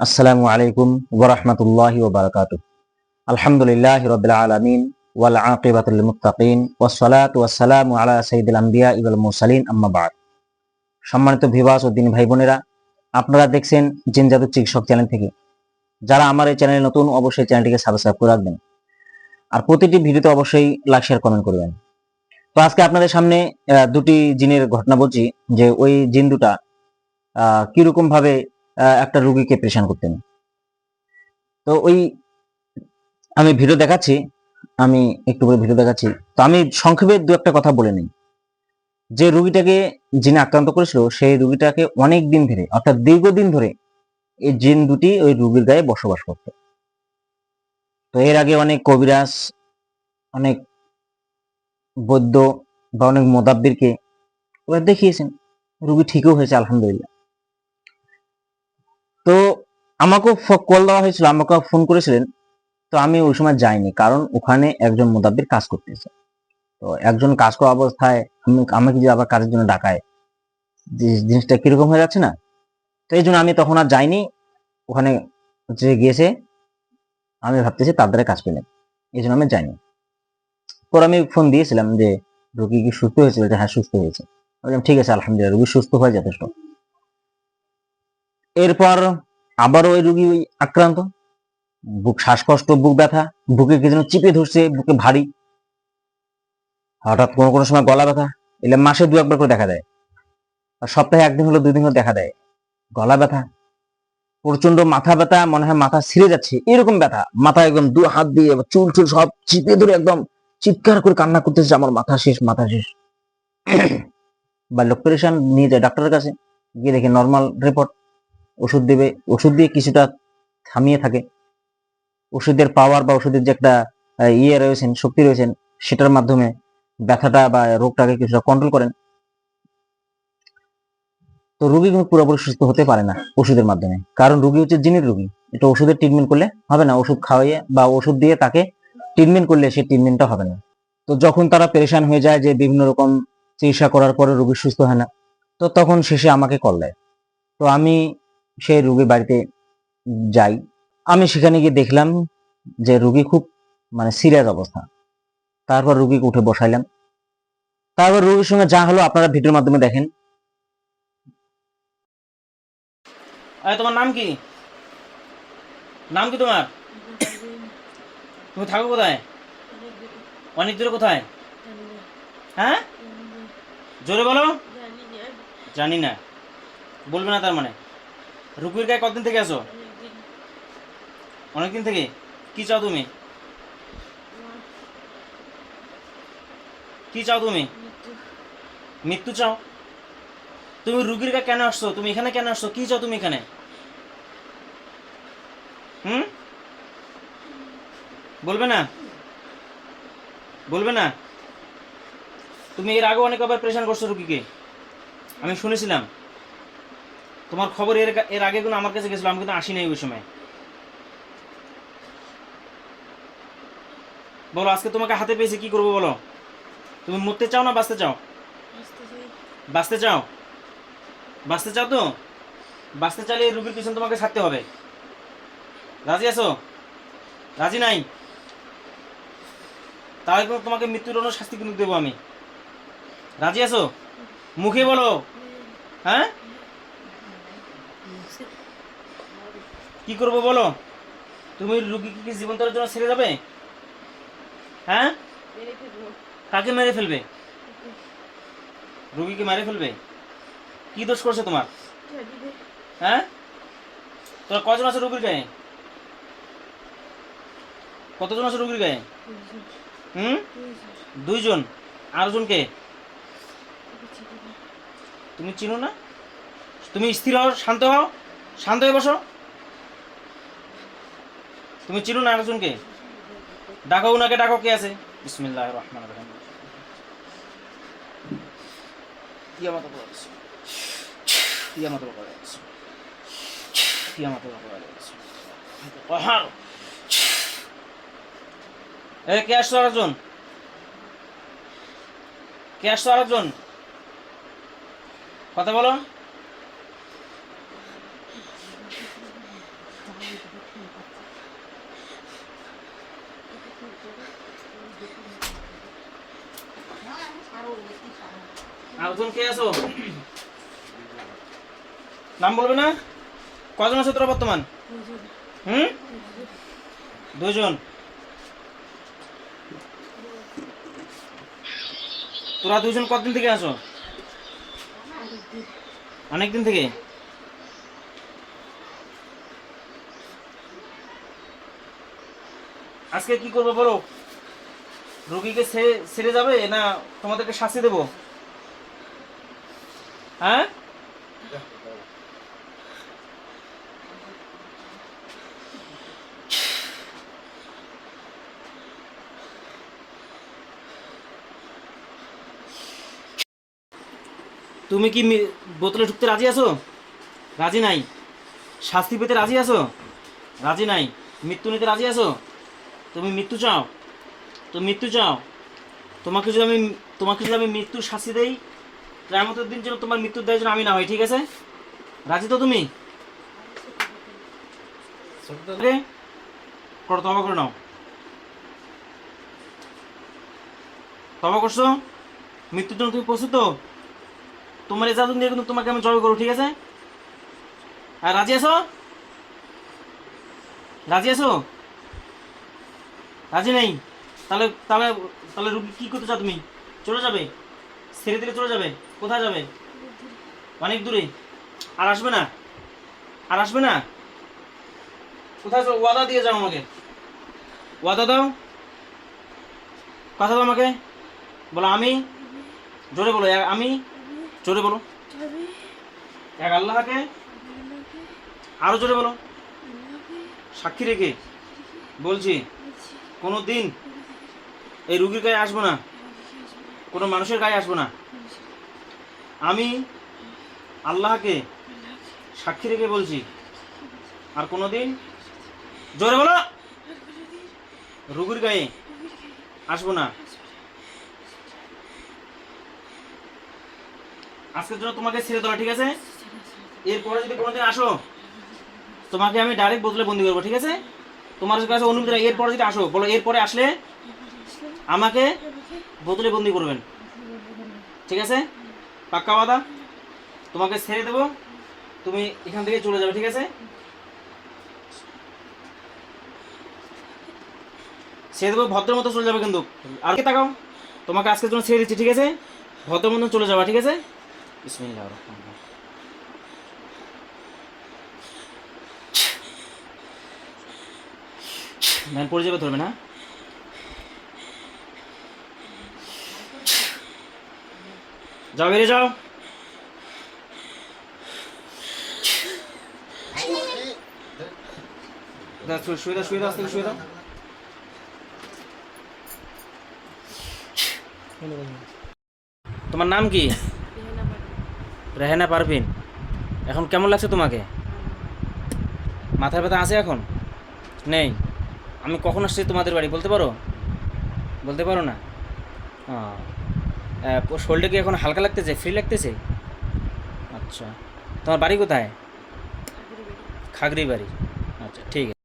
আসসালামু আলাইকুম ওরহমতুল্লাহি ওবরাকাত আলহামদুলিল্লাহ রবিল আলমিন ওয়াল আকিবাতুল মুত্তাকিন ওয়াসসালাতু ওয়াসসালামু আলা সাইয়্যিদিল আম্বিয়া ওয়াল মুরসালিন, আম্মা বাদ। সম্মানিত ভিবাস ও দিনী ভাই বোনেরা, আপনারা দেখছেন জিন জাদু চিকিৎসক চ্যানেল থেকে। যারা আমার এই চ্যানেলে নতুন, অবশ্যই চ্যানেলটিকে সাবস্ক্রাইব করে রাখবেন। আর প্রতিটি ভিডিওতে অবশ্যই লাইক, শেয়ার, কমেন্ট করবেন। তো আজকে আপনাদের সামনে দুটি জিনের ঘটনা বলছি যে ওই জিন দুটা কীরকম ভাবে একটা রুগীকে প্রেশান করতেন তো ওই আমি ভিডিও দেখাচ্ছি, আমি একটু করে ভিডিও দেখাচ্ছি। তো আমি সংক্ষেপে দু একটা কথা বলে নিই। যে রুগীটাকে যিনি আক্রান্ত করেছিল, সেই রুগীটাকে অনেক দিন ধরে, অর্থাৎ দীর্ঘদিন ধরে এই জিন দুটি ওই রুগীর গায়ে বসবাস করত। তো এর আগে অনেক কবিরাজ, অনেক বৈদ্য বা অনেক মোদাব্বিরকে ওরা দেখিয়েছেন। রুগী ঠিকও হয়েছে, আলহামদুলিল্লাহ। আমাকেও কল দেওয়া হয়েছিল আমাকে ফোন করেছিলেন। তো আমি ওই সময় যাইনি কারণ ওখানে একজন মোদাব্বির কাজ করতেছে। তো একজন কাজ করা অবস্থায় আমি আমাকে যে আবার কাজের জন্য ডাকায় জিনিসটা কীরকম হয়ে যাচ্ছে না? তো এই জন্য আমি তখন আর যাইনি। ওখানে যে গিয়েছে আমি ভাবতেছি তার দ্বারা কাজ পেলেন এই জন্য আমি যাইনি। পর আমি ফোন দিয়েছিলাম যে রোগী কি সুস্থ হয়েছে বলছে, হ্যাঁ সুস্থ হয়েছে। বললাম ঠিক আছে আলহামদুলিল্লাহ রোগী সুস্থ হয়ে যথেষ্ট। এরপর আবারও ওই রুগী ওই আক্রান্ত? বুক শ্বাসকষ্ট, বুক ব্যথা, বুকে কি যেন চিপে ধরছে, বুকে ভারী। হঠাৎ কোনো কোনো সময় গলা ব্যথা, এলে মাসে দু একবার করে দেখা দেয়। আর সপ্তাহে একদিন হলো দুই দিন হলো দেখা দেয়। গলা ব্যথা প্রচণ্ড মাথা ব্যথা, মনে হয় মাথা ছিঁড়ে যাচ্ছে। এরকম ব্যথা মাথা একদম দু হাত দিয়ে চুল চুল সব চিপে ধরে একদম চিৎকার করে কান্না করতেছে আমার মাথা শেষ মাথা শেষ। বা লোক পেরেশান, নিয়ে যায় ডাক্তারের কাছে, গিয়ে দেখে নর্মাল রিপোর্ট ওষুধ দেবে, ওষুধ দিয়ে কিছুটা থামিয়ে থাকে। ওষুধের পাওয়ার বা ওষুধের যে একটা ইয়ে রয়েছেন, শক্তি রয়েছেন, সেটার মাধ্যমে ব্যথাটা বা রোগটাকে কিছুটা কন্ট্রোল করেন। তো রোগী কিন্তু পুরোপুরি সুস্থ হতে পারে না ওষুধের মাধ্যমে। কারণ রুগী হচ্ছে জিনের রুগী। এটা ওষুধের ট্রিটমেন্ট করলে হবে না। ওষুধ খাওয়াইয়ে বা ওষুধ দিয়ে তাকে ট্রিটমেন্ট করলে সেই ট্রিটমেন্টটা হবে না। তো যখন তারা পেরেশান হয়ে যায় যে বিভিন্ন রকম চিকিৎসা করার পরে রুগী সুস্থ হয় না, তো তখন শেষে আমাকে কল দেয়। তো আমি সেই রুগীর বাড়িতে যাই। আমি সেখানে গিয়ে দেখলাম যে রুগী খুব মানে সিরিয়াস অবস্থা। তারপর রুগীকে উঠে বসাইলাম। তারপর রুগীর সঙ্গে যা হলো আপনারা ভিডিওর মাধ্যমে দেখেন। আরে, তোমার নাম কি? নাম কি তোমার? তুমি থাকো কোথায়? অনেক দূরে কোথায়? হ্যাঁ? জোরে বলো। জানি না। বলবে না তার মানে। রুকুর গায়ে কতদিন থেকে আসো অনেকদিন থেকে? কি চাও তুমি? কি চাও তুমি? মৃত্যু চাও? তুমি রুগীর গায়ে কেন আসছো? তুমি এখানে কেন আসছো? কি চাও তুমি এখানে? হুম? বলবে না? বলবে না? তুমি এর আগে অনেক আবার প্রেশান করছ রুগীকে। আমি শুনেছিলাম। তোমার খবর এর এর আগে কোনো আমার কাছে গেছিল আমি কিন্তু আসি নাই ওই সময়। বলো আজকে তোমাকে হাতে পেয়েছি কি করব বলো? তুমি মরতে চাও না বাঁচতে চাও? বাঁচতে চাও? বাঁচতে চাও তো? বাঁচতে চাইলে এই রুগীর পিছনে তোমাকে ছাড়তে হবে। রাজি আছো? রাজি নাই? তাহলে কিন্তু তোমাকে মৃত্যুর অন্য শাস্তি কিন্তু দেবো আমি। রাজি আছো? মুখে বলো। হ্যাঁ? কি করব বলো? তুমি রুগীকে কি জীবন্তরের জন্য ছেড়ে যাবে? হ্যাঁ? কাকে মেরে ফেলবে? রুগীকে মেরে ফেলবে? কি দোষ করছে তোমার? হ্যাঁ? তোর কজন আছে রুগীর গায়ে? কতজন আছে রুগীর গায়ে? হুম? দুইজন। আরজন কে তুমি চিনো না? তুমি স্থির হও, শান্ত হও, শান্ত হয়ে বসো। তুমি চিনো না আরেকজনকে? ডাকো, উনাকে ডাকো, কে আছে? বিসমিল্লাহ রহমান রহিম। কথা বলো। আরেকজন কে আছো? নাম বলবে না? কজন আছো তোরা বর্তমান? হুম? দুজন। তোরা দুজন কতদিন থেকে আসো অনেকদিন থেকে? আজকে কি করব বলো? রোগীকে ছেড়ে যাবে না তোমাদেরকে শাস্তি দেবো? হ্যাঁ? তুমি কি বোতলে ঢুকতে রাজি আছো? রাজি নাই? শাস্তি পেতে রাজি আছো? রাজি নাই? মৃত্যু নিতে রাজি আছো? তুমি মৃত্যু চাও? তুমি মৃত্যু চাও? তোমাকে যদি আমি তোমাকে যদি আমি মৃত্যুর শাস্তি দেই কেমতের দিন যেন তোমার মৃত্যুর দায় যেন আমি না হই, ঠিক আছে? রাজি তো তুমি? করো, তবা করে নাও। তবা করছ? মৃত্যুর জন্য তুমি প্রস্তুত? তোমার ইজাজত নিয়ে কিন্তু তোমাকে আমি জয় করব, ঠিক আছে? আর রাজি আছো? রাজি আছো? রাজি নেই? তাহলে তাহলে তাহলে রুগী কি করতে চাও তুমি? চলে যাবে? ছেড়ে দিলে চলে যাবে? কোথায় যাবে? অনেক দূরে। আর আসবে না? আর আসবে না? কোথায় ওয়াদা দিয়ে যাও আমাকে। ওয়াদা দাও। কথা দাও আমাকে। বলো, আমি? জোরে বলো আমি? জোরে বলো। এক আল্লাহকে? আরও জোরে বলো। সাক্ষী রেখে। বলছি কোনো দিন এই রুগীর গায়ে আসব না। কোনো মানুষের গায়ে আসব না। আমি আল্লাহকে সাক্ষী রেখে বলছি, আর কোনো দিন জোরে বলো, রুগীর গায়ে আসব না। আজকের জন্য তোমাকে ছেড়ে দেওয়া ঠিক আছে? এরপরে যদি কোনোদিন আসো, তোমাকে আমি ডাইরেক্ট বোতলে বন্দি করব, ঠিক আছে? তোমার কাছে অনুমতি এরপরে যদি আসো, বলো এরপরে আসলে আমাকে বোতলে বন্দি করবেন। ঠিক আছে? পাক্কা বাদা তোমাকে ছেড়ে দেবো। তুমি এখান থেকে চলে যাবে, ঠিক আছে? ছেড়ে দেবো ভদ্র মতো চলে যাবে কিন্তু। আর তাকাও? তোমাকে আজকের জন্য ছেড়ে দিচ্ছি, ঠিক আছে? ভদ্র মতো চলে যাবা, ঠিক আছে? বিসমিল্লাহির রহমানির ম্যান পড়ে যাবে, ধরবে না। যাও, বেরিয়ে যাও। শুয়ে দাও শুয়ে দাও তোমার নাম কি? রেহানা পারভিন। এখন কেমন লাগছে তোমাকে? মাথায় ব্যথা আছে এখন? নেই? আমি কখন আসছি তোমাদের বাড়ি বলতে পারো? বলতে পারো না? শরীরটা কি এখন হালকা লাগতেছে? ফ্রি লাগতেছে? আচ্ছা। তোমার বাড়ি কোথায়? খাগড়ি বাড়ি আচ্ছা ঠিক আছে।